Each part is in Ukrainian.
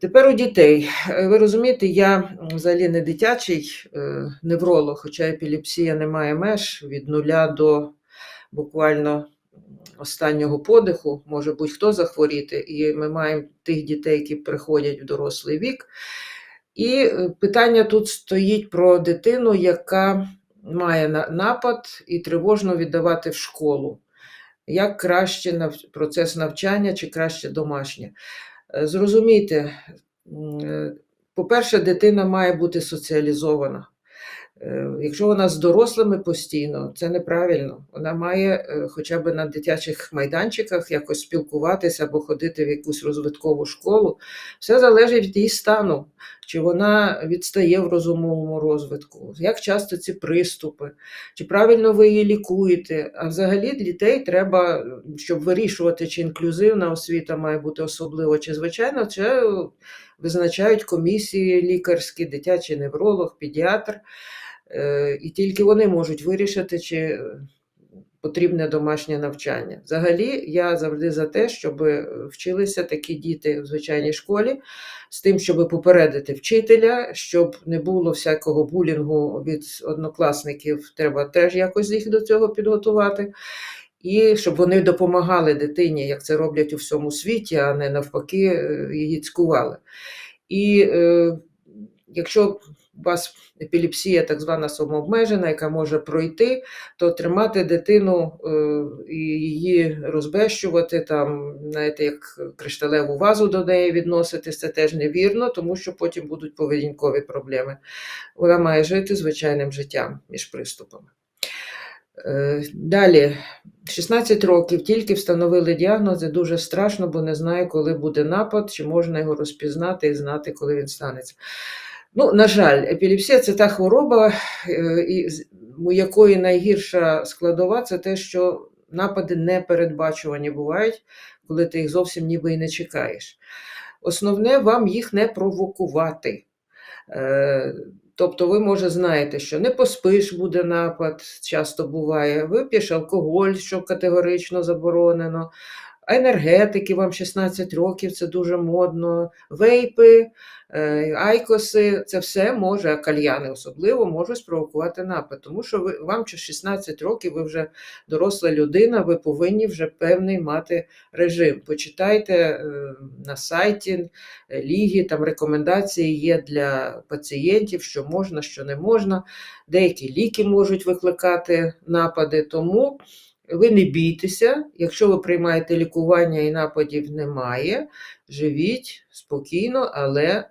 Тепер у дітей. Е, Ви розумієте, я взагалі не дитячий е, невролог, хоча епілепсія не має меж від нуля до буквально останнього подиху, може будь-хто захворіти, і ми маємо тих дітей, які приходять в дорослий вік. І е, питання тут стоїть про дитину, яка має напад і тривожно віддавати в школу. Як краще процес навчання чи краще домашнє? Е, Зрозумійте, по-перше, дитина має бути соціалізована. Е, Якщо вона з дорослими постійно, це неправильно. Вона має е, хоча б на дитячих майданчиках якось спілкуватися або ходити в якусь розвиткову школу. Все залежить від її стану, чи вона відстає в розумовому розвитку, як часто ці приступи, чи правильно ви її лікуєте. А взагалі дітей треба, щоб вирішувати, чи інклюзивна освіта має бути особливо, чи звичайно, це визначають комісії лікарські, дитячий невролог, педіатр. Е, І тільки вони можуть вирішити, чи е, потрібне домашнє навчання. Взагалі, я завжди за те, щоб е, вчилися такі діти в звичайній школі, з тим, щоб попередити вчителя, щоб не було всякого булінгу від однокласників, треба теж якось їх до цього підготувати. І щоб вони допомагали дитині, як це роблять у всьому світі, а не навпаки її цькували. І е, якщо у вас епілепсія так звана самообмежена, яка може пройти, то тримати дитину е, і її розбещувати, там, знаєте, як кришталеву вазу до неї відноситись, це теж невірно, тому що потім будуть поведінкові проблеми. Вона має жити звичайним життям між приступами. Е, Далі, 16 років тільки встановили діагнози, дуже страшно, бо не знаю, коли буде напад, чи можна його розпізнати і знати, коли він станеться. Ну, на жаль, епілепсія це та хвороба, е, у якої найгірша складова це те, що напади непередбачувані бувають, коли ти їх зовсім ніби і не чекаєш. Основне вам їх не провокувати. Е, Тобто ви, може, знаєте, що не поспиш буде напад, часто буває, вип'єш алкоголь, що категорично заборонено, енергетики вам 16 років, це дуже модно, вейпи, е, айкоси, це все може, а кальяни особливо можуть спровокувати напад, тому що ви, вам чи 16 років, ви вже доросла людина, ви повинні вже певний мати режим. Почитайте е, на сайті е, ліги, там рекомендації є для пацієнтів, що можна, що не можна. Деякі ліки можуть викликати напади, тому ви не бійтеся, якщо ви приймаєте лікування і нападів немає, живіть спокійно, але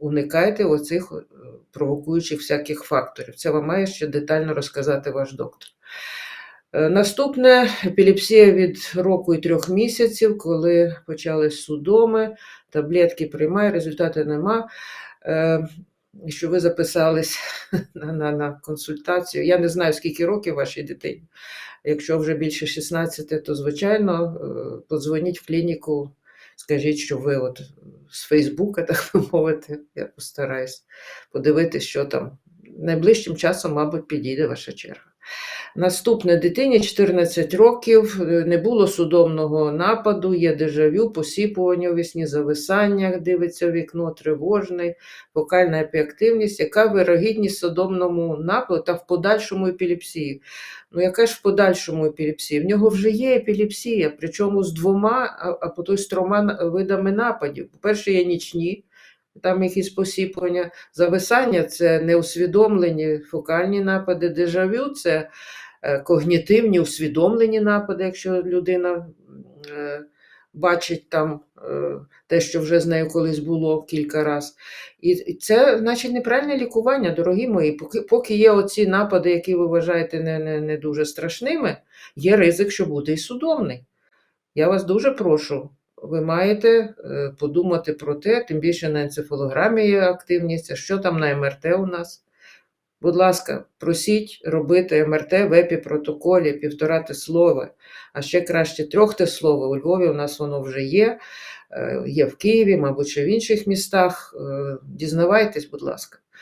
уникайте оцих е, провокуючих всяких факторів. Це вам має ще детально розказати ваш доктор. Е, Наступне епілепсія від року і трьох місяців, коли почались судоми, таблетки приймає, результату нема. Що ви записались на, на, на консультацію. Я не знаю, скільки років вашій дитині. Якщо вже більше 16, то звичайно е, подзвоніть в клініку, скажіть, що ви от з Фейсбука, так би мовити, я постараюсь подивитися, що там. Найближчим часом, мабуть, підійде ваша черга. Наступне дитині 14 років, е, не було судомного нападу, є дежавю, посіпування у вісні, зависання, дивиться вікно, тривожний, фокальна епіактивність, яка вирогідність судомному нападу та в подальшому епілепсії. Ну, яка ж в подальшому епілепсії? В нього вже є епілепсія, причому з двома, а, а потім з трьома видами нападів. По-перше, є нічні, там якісь посіпування. Зависання це неусвідомлені фокальні напади, дежавю це е, когнітивні усвідомлені напади, якщо людина е, бачить там е, те, що вже з нею колись було кілька разів. І це, значить, неправильне лікування, дорогі мої. Поки, поки є оці напади, які ви вважаєте не, не, не дуже страшними, є ризик, що буде і судомний. Я вас дуже прошу, ви маєте е, подумати про те, тим більше на енцефалограмі є активність, а що там на МРТ у нас. Будь ласка, просіть робити МРТ в епіпротоколі півтора теслове, а ще краще трьох теслове. У Львові у нас воно вже є, е, є в Києві, мабуть, ще в інших містах. Е, Дізнавайтесь, будь ласка.